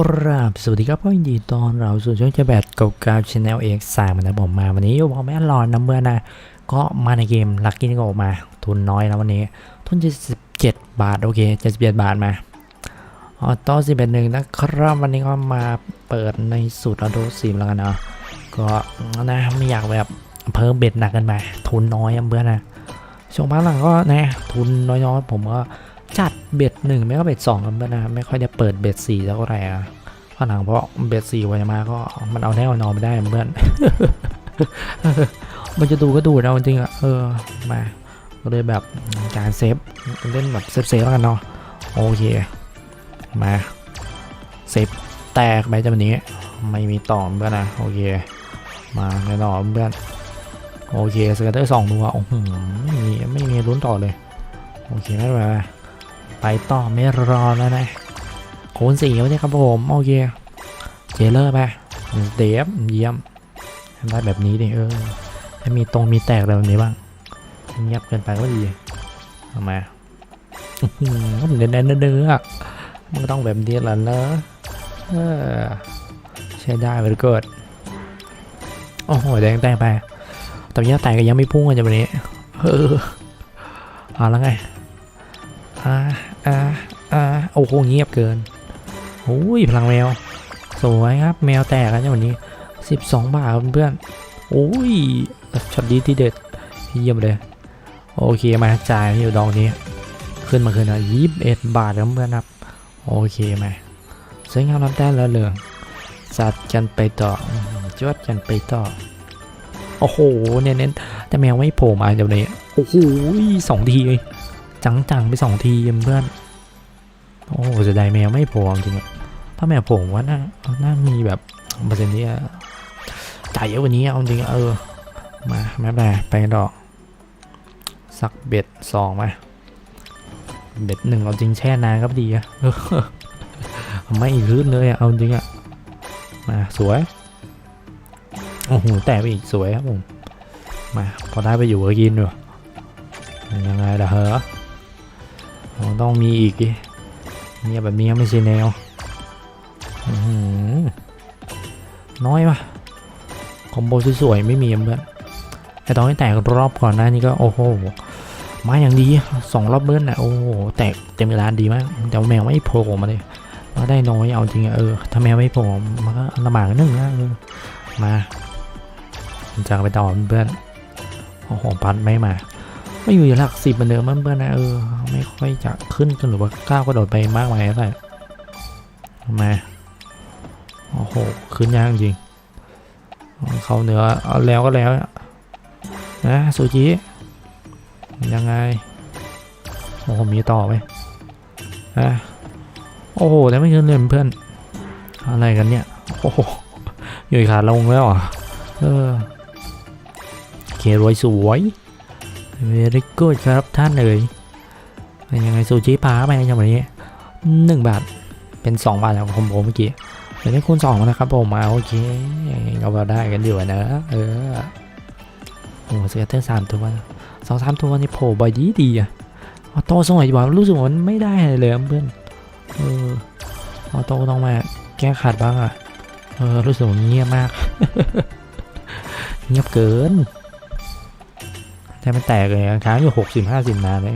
กราบสวัสดีครับพ่อยินดีตอนเราสู่ช่องเจะแบบเก่าๆชแนลเอกสามนะผมมาวันนี้อยู่พอแม่รอนน้ำเมื่อนะ ก็มาในเกมลักกี้ก็ออกมา ทุนน้อยแล้ววันนี้ ทุน77บเจ็ดบาท โอเค77บเจ็ดบาทมาออโต้สิบเอ็ดหนึ่งนะครับวันนี้ก็มาเปิดในสูตรออโต้สิบแล้วกันเนาะก็นะไม่อยากแบบเพิ่มเบ็ดหนักกันไปทุนน้อยอะเพื่อนนะช่วงพักหลังก็นะทุนน้อยๆผมก็ จัดเบ็ดหนึ่งไม่ก็เบ็ดสองกันบ้างนะไม่ค่อยได้เปิดเบ็ดสี่เท่าไหร่อะเพราะหลังเพราะเบ็ดสี่วันมาก็มันเอาแน่เอานอนไม่ได้เพื่อนมันจะดูก็ดูนะจริงอะเออมาเลยแบบการเซฟเล่นแบบเซฟเซฟแล้วกันเนาะโอเคมาเซฟแตกไปจากวันนี้ไม่มีต่อเพื่อนนะโอเคมาแน่นอนเพื่อนโอเคสเกตเตอร์สองตัวโอ้โหไม่มีไม่มีลุ้นต่อเลยโอเคไม่เป็นไร ไปต่อไม่รอแล้วนะโคนสีไม่ใช่ครับผมโอเคเจเลอร์ไปเดฟเยี่ยมทำได้แบบนี้ดิเออถ้ามีตรงมีแตกแบบนี้บ้างเงียบเกินไปก็ดีทำไมาอื้อหือก็เน้นเนื้อมันต้องแบบนี้แหละเนอะเออใช้ได้เลยเกิดโอ้โหแดงแตกไปแต่ยังแตกก็ยังไม่พุ่งกันจากวันนี้เออเอาแล้วไง อ่าอ่าอ่าโอ้โหเงียบเกินโอ้ยพลังแมว สวยครับแมวแตกแล้ววันนี้12บาทครับเพื่อนโอ้ยช็อตดีที่เด็ดเยี่ยมเลย โอเคมาจ่ายอยู่ดอกนี้ ขึ้นมาคืนนะยี่สิบเอ็ดบาทครับเพื่อนครับ โอเคมาสวยงามน้ำแต้มแล้วเหลืองจัดกันไปต่ออื้อหือจวดกันไปต่อ โอ้โหเน้นๆแต่แมวไม่โผล่มาเดี๋ยวนี้โอ้โหสองทีเลย จังๆไปสองทีเพื่อน โอ้จะได้แมวไม่โผล่จริงๆอะถ้าแมวผล่ว่าน่าน่ามีแบบเปอร์เซ็นต์ที่จะจ่ายเยอะกว่านี้เอาจริงเออ มาไม่เป็นไรไปกันดอก สักเบ็ดสองมา เบ็ดหนึ่งเอาจริงแช่นานก็ดีอะไม่ขึ้นเลยอะเอาจริงอะมาสวยโอ้โหแตกไปอีกสวยครับผมมาพอได้ไปอยู่ก็กินด้วยยังไงล่ะเหรอ ต้องมีอีกดิเนี่ยแบบนี้ไม่ใช่แนวน้อยปะคอมโบสวยๆไม่มีเพื่อนแต่ตอนที่แตกรอบก่อนหน้านี้ก็โอ้โหมาอย่างดีสองรอบเบิ้ลนะโอ้โหแตกเต็มเวลาดีมากแต่แมวไม่โผล่มาเลยมาได้น้อยเอาจริงเออถ้าแมวไม่โผล่มันก็ลำบากนิดนึงนะเออมาจากไปต่อเพื่อนโอ้โหพัดไม่มา ไม่อยู่หลักสิบเหมือนเดิมเพื่อนนะเออไม่ค่อยจะขึ้นจนหรือว่าก้าวกระโดดไปมากมายเท่าไหร่มาโอ้โหขึ้นยากจริงเขาเหนือเอาแล้วก็แล้วนะซูจิยังไงโอ้โหมีต่อไหมนะโอ้โหแต่ไม่ขึ้นเลยเพื่อนอะไรกันเนี่ยโอ้โหอยู่ขาลงแล้วอะเออเครวยสวย เวริก o ดครับท่านเลยเป็นยังไงซูชิพาไปอย่างวันนี้หนึ่งบาทเป็นสองบาทของผมเมื่อกี้เดี๋ยวได้คูณสองนะครับผมมาโอเคเราได้กันอยู่นะเออโอ้สเกตเตอร์สามตัวสองสามตัวนี่โผล่บ่อยดีดีอะออโต้สมัยว่ารู้สึกว่ามันไม่ได้เลยเพื่อนเออออโต้ต้องมาแก้ขัดบ้างอะเออรู้สึกเงียบมาก เงียบเกิน แทบไม่แตกเลยค้างอยู่หกสิบห้าสิบนานเลย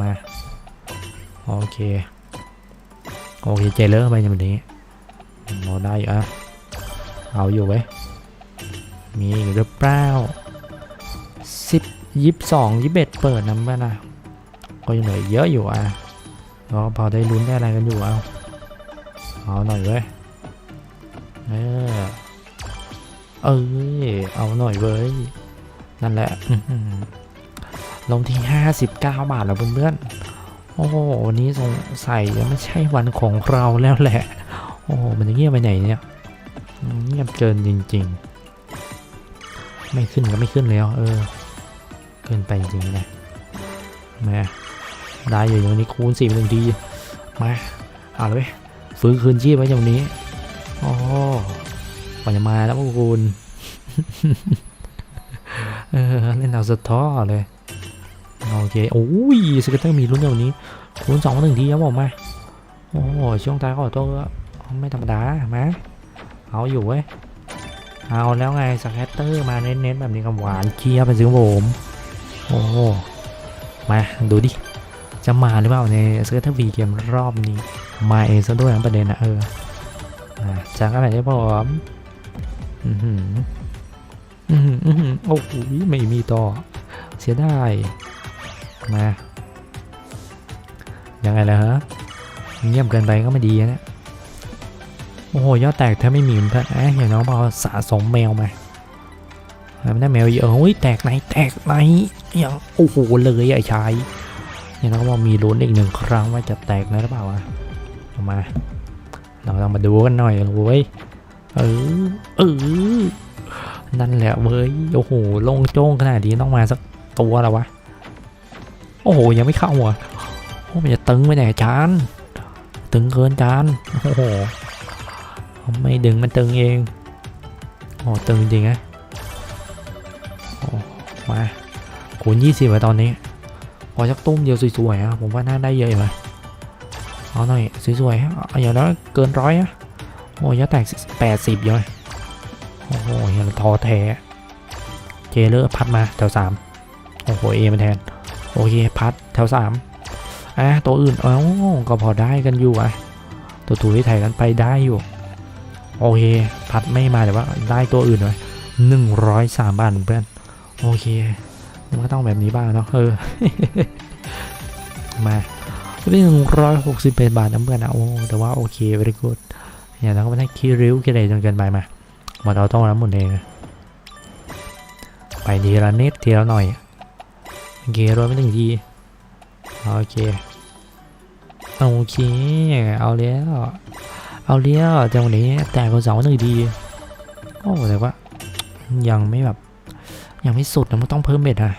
มาโอเคโอเคเจเลอร์ไปอย่างนี้เราได้อยู่อะเอาอยู่ไว้มีหรือเปล่าสิบยี่สิบสองยี่สิบเอ็ดเปิดน้ำบ้านะก็ยังเหลือเยอะอยู่อะก็พอได้ลุ้นได้อะไรกันอยู่เอาเอาหน่อยเว้ยเออเออเอาหน่อยเว้ย นั่นแหละอื้อหือลงที่59บาทแล้วเพื่อนๆ โอ้โห วันนี้สงสัยจะไม่ใช่วันของเราแล้วแหละ โอ้โห มันจะเงียบไปไหนเนี่ย เงียบเกินจริง ๆ ไม่ขึ้นก็ไม่ขึ้นแล้ว เออ เกินไปจริงๆนะมาได้อยู่อย่างนี้คูณสี่เป็นหนึ่งทีมาเอาเลยฟื้นคืนชีพไว้อย่างนี้ โอ้กว่าจะมาแล้วพวกคุณ เออเล่นเอาสะท้อเลยโอเคโอ้ยสเก็ตเตอร์มีรุ่นเดียวนี้คูณสองหนึ่งทีครับผมมาโอ้ช่วงท้ายขอโทษไม่ธรรมดามาเอาอยู่เว้ยเอาแล้วไงสแคตเตอร์มาเน้นๆแบบนี้กับหวานเคียบไปสิครับผมโอ้มาดูดิจะมาหรือเปล่าในสแคตเตอร์บีเกมรอบนี้มาเองซะด้วยนะประเด็นนะเออจากอะไรได้ผมอือหือ อือหืออือหือโอ้โหไม่มีต่อ เสียดาย มา ยังไงล่ะฮะ เงียบเกินไปก็ไม่ดีนะโอ้โห ยอดแตกถ้าไม่มีเพื่อนเอ๊ะอย่างน้องบอสะสมแมวมาไม่ได้แมวเยอะโอ้ยแตกไหนแตกไหนอย่างโอ้โหเลยไอ้ชายอย่างน้องบอมีลุ้นอีกหนึ่งครั้งว่าจะแตกนะหรือเปล่าวะมา เราลองมาดูกันหน่อยเว้ยเออเออ นั่นแหละเว้ยโอ้โหลงโจ้งขนาดนี้ต้องมาสักตัวแล้ววะโอ้โหยังไม่เข้าอะโอ้มันจะตึงไปไหนจานตึงเกินจานโอ้โหไม่ดึงมันตึงเองโอ้ตึงจริงนะโอ้มาคูณยี่สิบไปตอนนี้พอชักตุ้มเดียวสวยๆอะผมว่าน่าได้เยอะอยู่นะเอาหน่อยสวยๆอะเอย่างน้อยเกินร้อยอะโอ้ยยอดแตกแปดสิบเลย โอ้โหยังท้อแท้ เจเลอร์พัดมาแถวสามโอ้โหเอมาแทน โอเคพัดแถวสามอะตัวอื่นเอ้าก็พอได้กันอยู่อะ ตัวถูที่ไทยกันไปได้อยู่ โอเค พัดไม่มาแต่ว่าได้ตัวอื่นเลยหนึ่งร้อยสามบาทเพื่อน โอเค มันก็ต้องแบบนี้บ้างเนาะเออ มาได้หนึ่งร้อยหกสิบเป็นบาทนะเพื่อนนะโอ้แต่ว่าโอเค very good อย่าแล้วก็ไม่ได้คีริ้วคีอะไรจนเกินไปมา มดเราต้องรับหมดเอง ไปทีละนิดทีละหน่อยโอเครวยไม่ถึงทีโอเคโอเคเอาแล้วเอาเลี้ยวจังหวะนี้แต่คนสองหนึ่งดีโอ้แต่ว่ายังไม่แบบ ยังไม่สุดนะมันต้องเพิ่มเบ็ดอะ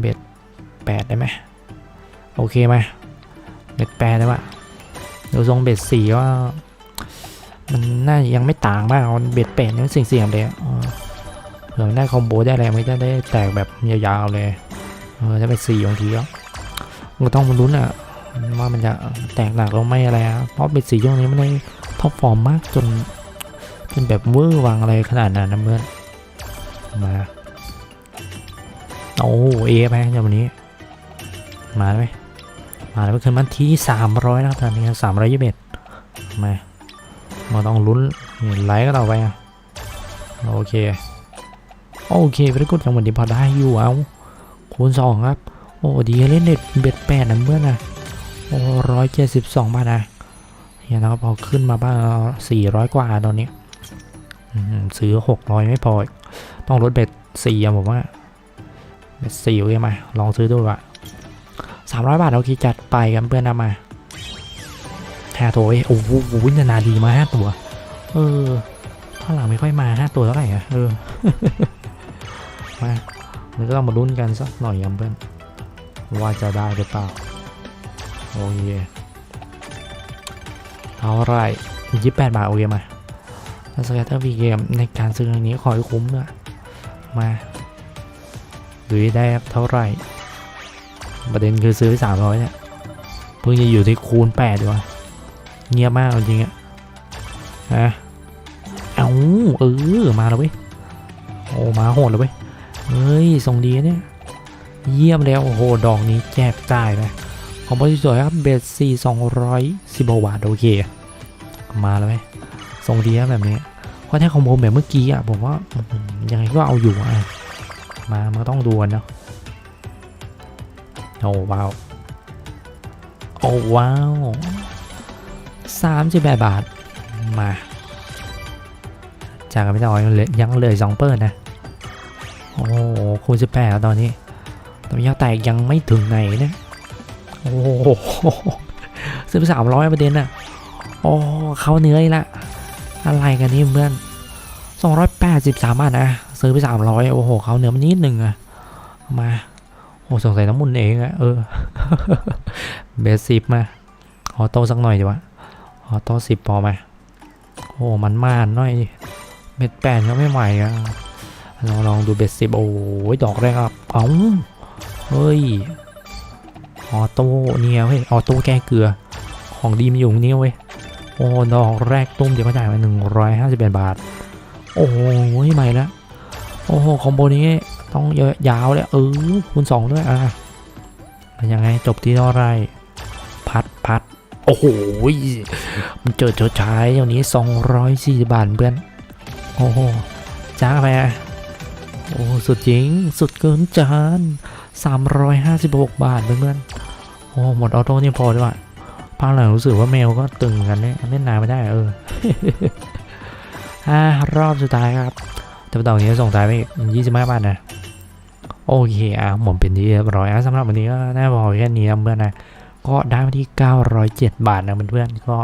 เบ็ดแปดได้ไหมโอเคไหมเบ็ดแปดได้ปะดูทรงเบ็ดสี่ว่า มันน่ายังไม่ต่างมากเอาเบ็ดแปดนี่มันเสี่ยงๆเลยเออเผื่อมันได้คอมโบได้อะไรไม่ได้ได้แตกแบบยาวๆเลยเออจะเป็นสี่บางทีก็ก็ต้องมาลุ้นอะว่ามันจะแตกหนักหรือไม่อะไรอะเพราะเป็นสีช่วงนี้ไม่ได้ท็อปฟอร์มมากจนจนแบบเวอร์วังอะไรขนาดนั้นนะเพื่อนมาโอ้เอฟไปอย่างวันนี้ มาไหมมาแล้วคืนมันที่สามร้อยนะครับตอนนี้สามร้อยยี่สิบเอ็ดมา มาต้องลุ้นไหลก็ต่อไปอะโอเค โอเคไปกดจังหวะนี้พอได้อยู่เอาคูณสองครับ โอ้ดีเล่นเน็ตเบ็ดแปดนะเพื่อนะโอ้ร้อยเจ็ดสิบสองบาทนะเห็นนะครับพอขึ้นมาบ้างสี่ร้อยกว่าตอนนี้ซื้อหกร้อยไม่พอ ต้องลดเบ็ดสี่อะผมว่าเบ็ดสี่โอเคไหมลองซื้อดูว่ะสามร้อยบาทโอเคจัดไปกันเพื่อนนะมา ห้าตัวเอ้ยโอ้โหนานาดีมาห้าตัว เออข้างหลังไม่ค่อยมาห้าตัวเท่าไหร่อะเออมามันก็ต้องมาลุ้นกันสักหน่อยครับเพื่อนว่าจะได้หรือเปล่าโอเคเอาไรยี่แปดบาทโอเคมาแล้วสแกตเตอร์วีเกมในการซื้อครั้งนี้ขอให้คุ้มด้วยมาดูได้เท่าไหร่ ประเด็นคือซื้อสามร้อยเนี่ยเพิ่งจะอยู่ที่คูณแปดดีกว่า เงียบมากจริงๆอะฮะเอาเออมาแล้วเว้ยโอ้มาโหดเลยเว้ยเฮ้ยส่งดีเนี่ยเยี่ยมแล้วโอ้โหดอกนี้แจกจ่ายนะของบริสุทธิ์ครับเบสสี่สองร้อยสิบบาทโอเค มาแล้วไหมส่งดีครับแบบนี้เพราะถ้าของผมแบบเมื่อกี้อะผมว่ายังไงก็เอาอยู่อะมามันต้องดวลเนาะโอ้ว้าวโอ้ว้าว สามสิบแปดบาท มาจากกันไม่ได้ยังเหลือยังเหลือสองเปิดนะ โอ้โหคูณสิบแปดตอนนี้แตัวยอดแตกยังไม่ถึงไหนนี่ยโอ้โหซื้อไปสามร้อยประเด็นน่ะ โอ้เขาเนื้ออีกละ อะไรกันนี่เพื่อนสองร้อยแปดสิบสามบาทนะ ซื้อไปสามร้อยโอ้โหเขาเนื้อมันนิดหนึ่งอะมา โอ้สงสัยน้ำมุนเองอะเออ เบสิบมาออโตสักหน่อยดีวะ ออโต้สิบพอไหมโอ้มันมานน่อยเม็ดแปดก็ไม่ไหวอะลองลองดูเบสสิบโอ้ยดอกแรกครับเอ้าเฮ้ยออโต้เนี่ยเฮ้ยออโต้แก้เกลือของดีมันอยู่นี้เว้ยโอ้ดอกแรกตุ้มเดี๋ยวก็จ่ายมาหนึ่งร้อยห้าสิบเอ็ดบาท โอ้โหใหม่ละโอ้โหคอมโบนี้ต้องยาวเลยเออคูณสองด้วยอะเป็นยังไงจบที่เท่าไร อ้โหมันเจอเจอชายอย่างนี้สองร้อยสี่สิบบาทเพื่อน โอ้โห จ้าไปอะโอ้สุดจริง สุดเกินจานสามร้อยห้าสิบหกบาทเพื่อนโอ้หมดออโต้นี่พอด้วยภาคหลังรู้สึกว่าแมวก็ตึงกันเนี่ยเล่นนานไม่ได้เอออ่ารอบสุดท้ายครับแต่ตอนนี้ส่งท้ายไปยี่สิบห้าบาทนะ โอเคอะผมเป็นที่เรียบร้อยอะสำหรับวันนี้ก็น่าพอแค่นี้นะเพื่อนนะ ก็ได้มาที่ 907 บาทนะเพื่อนๆก็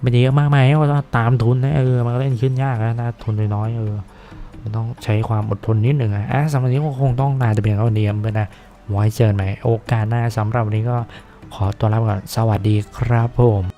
ไม่ได้เยอะมากมายก็ต้องตามทุนนะเออมันก็เล่นขึ้นยากนะนะทุนน้อยๆเออมันต้องใช้ความอดทนนิดหนึ่งอะสำหรับวันนี้ก็คงต้องลาแต่เพียงเท่านี้นะเพื่อนนะไว้เจอกันใหม่โอกาสหน้าสำหรับวันนี้ก็ขอตัวลาไปก่อนสวัสดีครับผม